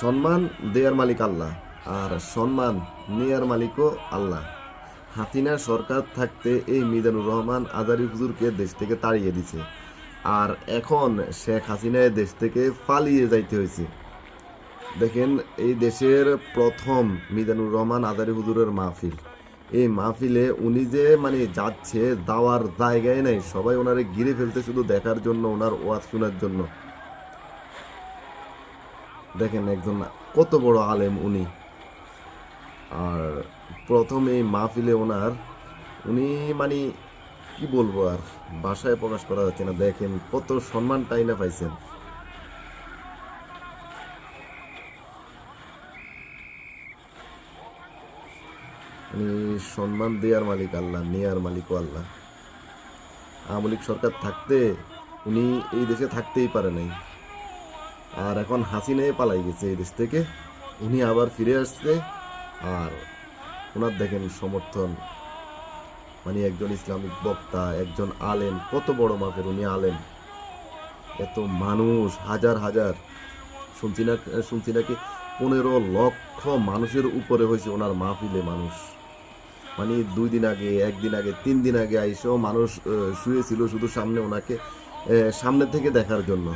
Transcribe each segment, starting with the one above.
সম্মান, দেয়ার মালিক আল্লাহ। আর সম্মান, নেয়ার মালিকও আল্লাহ। হাসিনা সরকার থাকতে এই মিজানুর রহমান আজারি হুজুরকে দেশ থেকে তাড়িয়ে দিছে। আর এখন শেখ হাসিনায় দেশ থেকে পালিয়ে যাইতে হয়েছে। দেখেন, এই দেশের প্রথম মিজানুর রহমান আজারি হুজুরের মাহফিল। এই মাহফিলে উনি যে মানে যাচ্ছে দাওয়ার জায়গায় নাই। সবাই ওনারে ঘিরে ফেলতে শুধু দেখার জন্য, ওনার ওয়াজ শোনার জন্য। দেখেন একজন কত বড় আলেম উনি। আর প্রথমে মাহফিলে ওনার, উনি মানে কি বলব আর ভাষায় প্রকাশ করা যাচ্ছে না। দেখেন কত সম্মানটাই না পাইছেন। সম্মান দেয়ার মালিক আল্লাহ, নেয়ার মালিকও আল্লাহ। আওয়ামী সরকার থাকতে উনি এই দেশে থাকতেই পারে নাই। আর এখন হাসিনায় পালাই গেছে এই দেশ থেকে। উনি আবার ফিরে আসছে। আর ওনার দেখেন সমর্থন। মানে একজন ইসলামিক বক্তা, একজন আলেম, কত বড় মাপের উনি আলেম। এত মানুষ, হাজার হাজার। শুনছি না শুনছি নাকি পনেরো লক্ষ মানুষের উপরে হয়েছে ওনার মাহফিলে মানুষ। মানে দুই দিন আগে, একদিন আগে, তিন দিন আগে আইসেও মানুষ শুয়েছিল শুধু সামনে ওনাকে সামনে থেকে দেখার জন্য।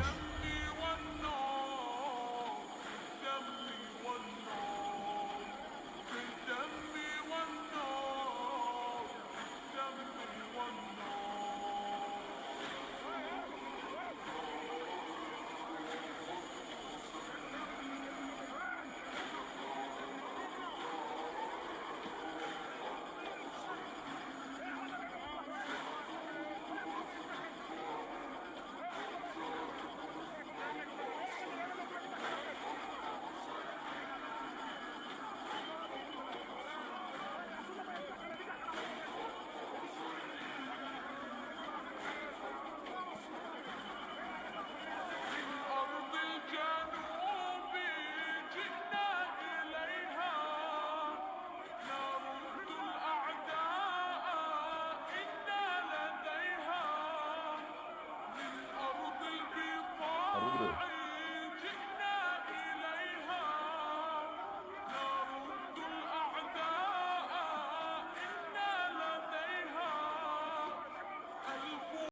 경기를